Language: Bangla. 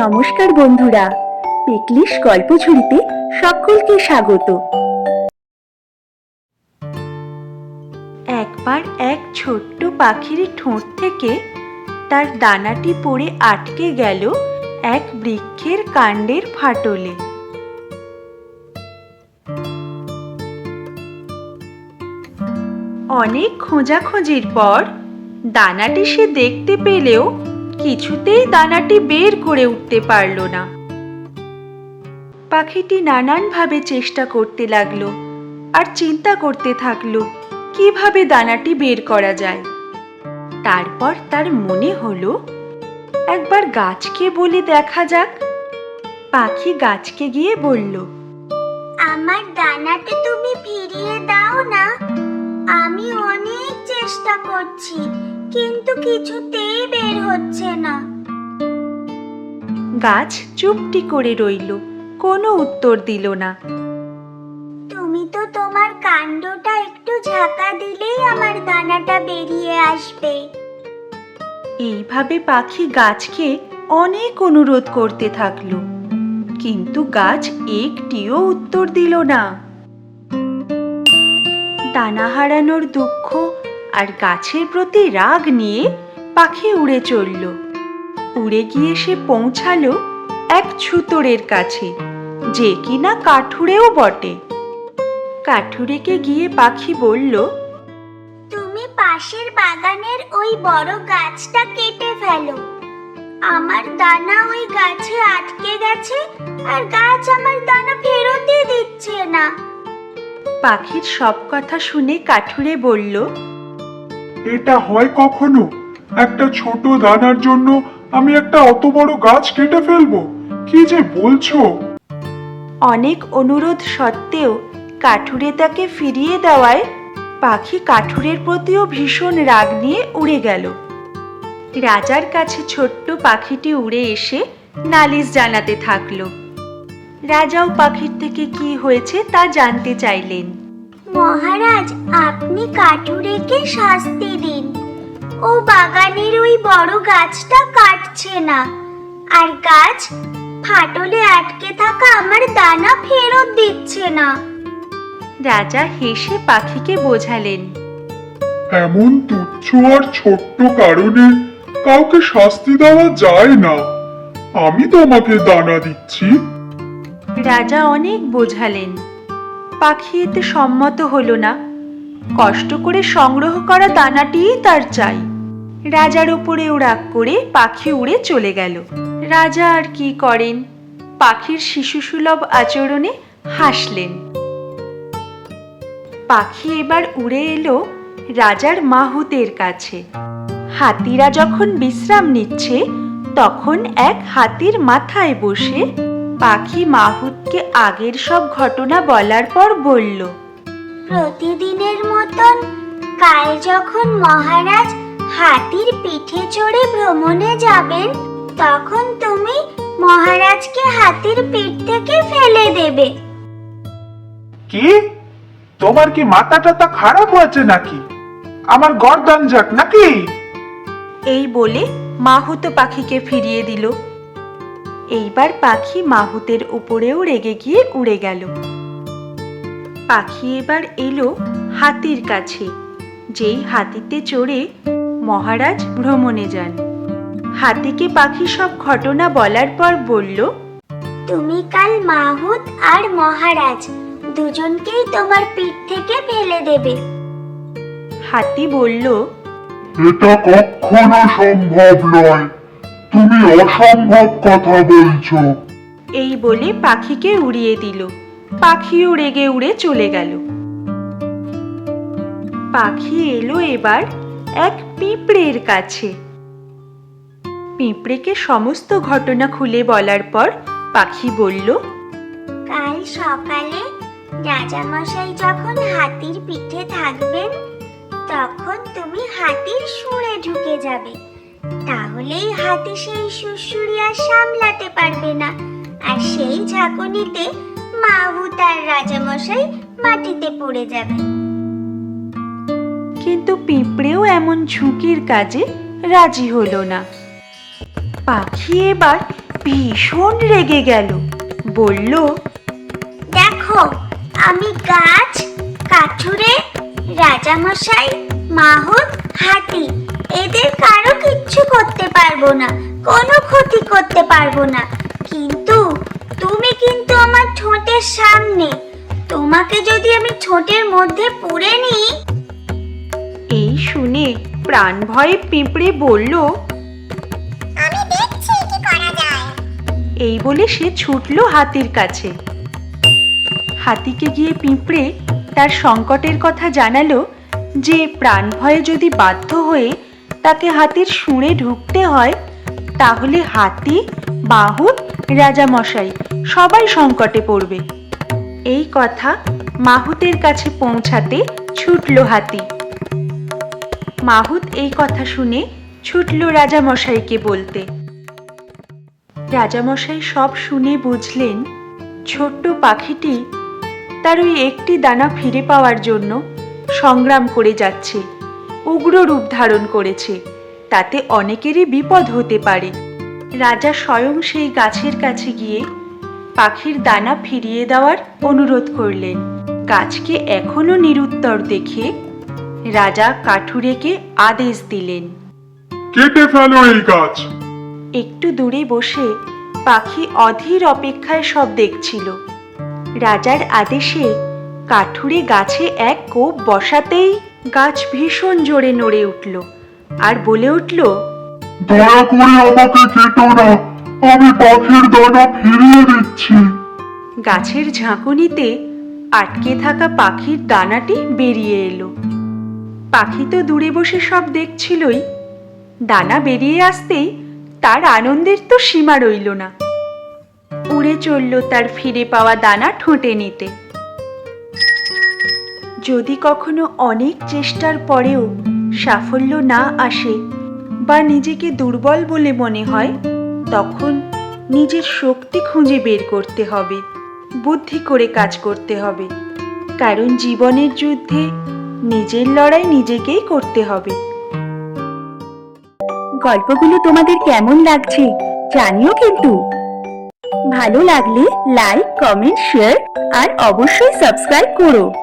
নমস্কার বন্ধুরা, পিকলিশ গল্প ঝুড়িতে সকলকে স্বাগত। একবার এক ছোট্ট পাখির ঠোঁট থেকে তার দানাটি পড়ে আটকে গেল এক বৃক্ষের কাণ্ডের ফাটলে। অনেক খোঁজাখুঁজির পর দানাটি সে দেখতে পেলেও কিছুতেই দানাটি বের করে উঠতে পারল না। পাখিটি নানানভাবে চেষ্টা করতে লাগল আর চিন্তা করতে থাকল, কীভাবে দানাটি বের করা যায়? তারপর তার মনে হলো, একবার গাছকে বলে দেখা যাক। পাখি গাছকে গিয়ে বলল, আমার দানাটি তুমি ফিরিয়ে দাও না। আমি অনেক চেষ্টা করছি। কিন্তু কিছুতেই বের হচ্ছে না। গাছ চুপটি করে রইল কোনো উত্তর দিল না। তুমি তো তোমার কাণ্ডটা একটু ঝাঁকা দিলেই আমার দানাটা বেরিয়ে আসবে। এইভাবে পাখি গাছকে অনেক অনুরোধ করতে থাকল কিন্তু গাছ একটিও উত্তর দিল না। দানা হারানোর দুঃখ আর গাছের প্রতি রাগ নিয়ে পাখি উড়ে চলল। উড়ে গিয়ে সে পৌঁছালো এক ছুতোরের কাছে যে কিনা কাঠুরেও বটে। কাঠুরেকে গিয়ে পাখি বলল তুমি পাশের বাগানের ওই বড় গাছটা কেটে ফেলো। আমার দানা ওই গাছে আটকে গেছে আর গাছ আমার দানা ফেরতই দিচ্ছে না। পাখির সব কথা শুনে কাঠুরে বলল এটা হয় কখনো? একটা ছোট দানার জন্য আমি একটা অত বড় গাছ কেটে ফেলব। কি যে বলছো? অনেক অনুরোধ সত্ত্বেও কাঠুরে তাকে ফিরিয়ে দেওয়ায় পাখি কাঠুরের প্রতিও ভীষণ রাগ নিয়ে উড়ে গেল। রাজার কাছে ছোট্ট পাখিটি উড়ে এসে নালিশ জানাতে থাকল। রাজাও পাখির থেকে কি হয়েছে তা জানতে চাইলেন। মহারাজ আপনি কাঠুরেকে শাস্তি দিন। ও বাগানের ওই বড় গাছটা কাটছে না। আর গাছ ফাটলে আটকে থাকা আমার দানা ফেরত দিচ্ছে না। রাজা হেসে পাখিকে বোঝালেন। এমন তুচ্ছ আর ছোট্ট কারণে কাউকে শাস্তি দেওয়া যায় না। আমি তোমাকে দানা দিচ্ছি। রাজা অনেক বোঝালেন। পাখি এতে সম্মত হলো না। কষ্ট করে সংগ্রহ করা দানাটিই তার চাই। রাজার উপরেও রাগ করে পাখি উড়ে চলে গেল। রাজা আর কি করেন? পাখির শিশুসুলভ আচরণে হাসলেন। পাখি এবার উড়ে এলো রাজার মাহুতের কাছে। হাতিরা যখন বিশ্রাম নিচ্ছে, তখন এক হাতির মাথায় বসে পাখি মাহুতকে আগের সব ঘটনা বলার পর বলল প্রতিদিনের মতন কাল যখন মহারাজ হাতির পিঠে চড়ে ভ্রমণে যাবেন তখন তুমি মহারাজকে হাতির পিঠ থেকে ফেলে দেবে। কি? তোমার কি মাথা টাথা খারাপ হয়েছে নাকি? আমার গর্দান যাক নাকি? এই বলে মাহুত পাখিকে ফিরিয়ে দিল। এইবার পাখি মাহুতের উপরেও রেগে গিয়ে উড়ে গেল। পাখি এবার এলো হাতির কাছে যেই হাতিতে চড়ে মহারাজ ভ্রমণে যান। হাতিকে পাখি সব ঘটনা বলার পর বলল তুমি কাল মাহুত আর মহারাজ দুজনকেই তোমার পিঠ থেকে ফেলে দেবে। হাতি বলল এটা কখনো সম্ভব নয়। তুমি অসম্ভব কথা বলছো। এই বলে পাখিকে উড়িয়ে দিল। পাখিও রেগে উড়ে চলে গেল। পাখি এলো এবার এক পিঁপড়ের কাছে। পিঁপড়েকে সমস্ত ঘটনা খুলে বলার পর পাখি বলল কাল সকালে রাজামশাই যখন হাতির পিঠে থাকবেন তখন তুমি হাতির সুরে ঢুকে যাবে। তাহলেই হাতি সেই সুরসুরি আর সামলাতে পারবে না। আর সেই ঝাঁকুনিতে মাহুত আর রাজামশাই মাটিতে পড়ে যাবে। কিন্তু পিঁপড়েও এমন ঝুঁকির কাজে রাজি হলো না। পাখি এবার ভীষণ রেগে গেল। বলল দেখো আমি গাছ কাঠুরে রাজামশাই মাহুত হাতি এদের কারও কিচ্ছু করতে পারব না কোনো ক্ষতি করতে পারব না। কিন্তু তুমি কিন্তু আমার ঠোঁটের সামনে। তোমাকে যদি আমি ঠোঁটের মধ্যে পুরে নিই? এই শুনে প্রাণ ভয়ে পিঁপড়ে বলল আমি দেখছি কি করা যায়। এই বলে সে ছুটল হাতির কাছে। হাতিকে গিয়ে পিঁপড়ে তার সংকটের কথা জানালো যে প্রাণ ভয়ে যদি বাধ্য হয়ে তাকে হাতির শুঁড়ে ঢুকতে হয়, তাহলে হাতি বাহুত রাজামশাই সবাই সংকটে পড়বে। এই কথা মাহুতের কাছে পৌঁছাতে ছুটল হাতি। মাহুত এই কথা শুনে ছুটল রাজামশাইকে বলতে। রাজামশাই সব শুনে বুঝলেন, ছোট্ট পাখিটি তার ওই একটি দানা ফিরে পাওয়ার জন্য সংগ্রাম করে যাচ্ছে। উগ্র রূপ ধারণ করেছে। তাতে অনেকেরই বিপদ হতে পারে। রাজা স্বয়ং সেই গাছের কাছে গিয়ে পাখির দানা ফিরিয়ে দেওয়ার অনুরোধ করলেন। গাছকে এখনও নিরুত্তর দেখে রাজা কাঠুরেকে আদেশ দিলেন। কেটে ফেলো এই গাছ। একটু দূরে বসে পাখি অধীর অপেক্ষায় সব দেখছিল। রাজার আদেশে কাঠুরে গাছে এক কোপ বসাতেই গাছ ভীষণ জোরে নড়ে উঠল আর বলে উঠল দয়া করে আমাকে কেটো না আমি পাখির দানা ফিরিয়ে দিচ্ছি। গাছের ঝাঁকুনিতে আটকে থাকা পাখির দানাটি বেরিয়ে এলো। পাখি তো দূরে বসে সব দেখছিলই। দানা বেরিয়ে আসতেই তার আনন্দের তো সীমা রইল না। উড়ে চলল তার ফিরে পাওয়া দানা ঠোঁটে নিতে। যদি কখনো অনেক চেষ্টার পরেও সাফল্য না আসে বা নিজেকে দুর্বল বলে মনে হয়, তখন নিজের শক্তি খুঁজে বের করতে হবে, বুদ্ধি করে কাজ করতে হবে। কারণ জীবনের যুদ্ধে নিজের লড়াই নিজেকেই করতে হবে। গল্পগুলো তোমাদের কেমন লাগছে জানিও কিন্তু। ভালো লাগলে লাইক কমেন্ট শেয়ার আর অবশ্যই সাবস্ক্রাইব করো।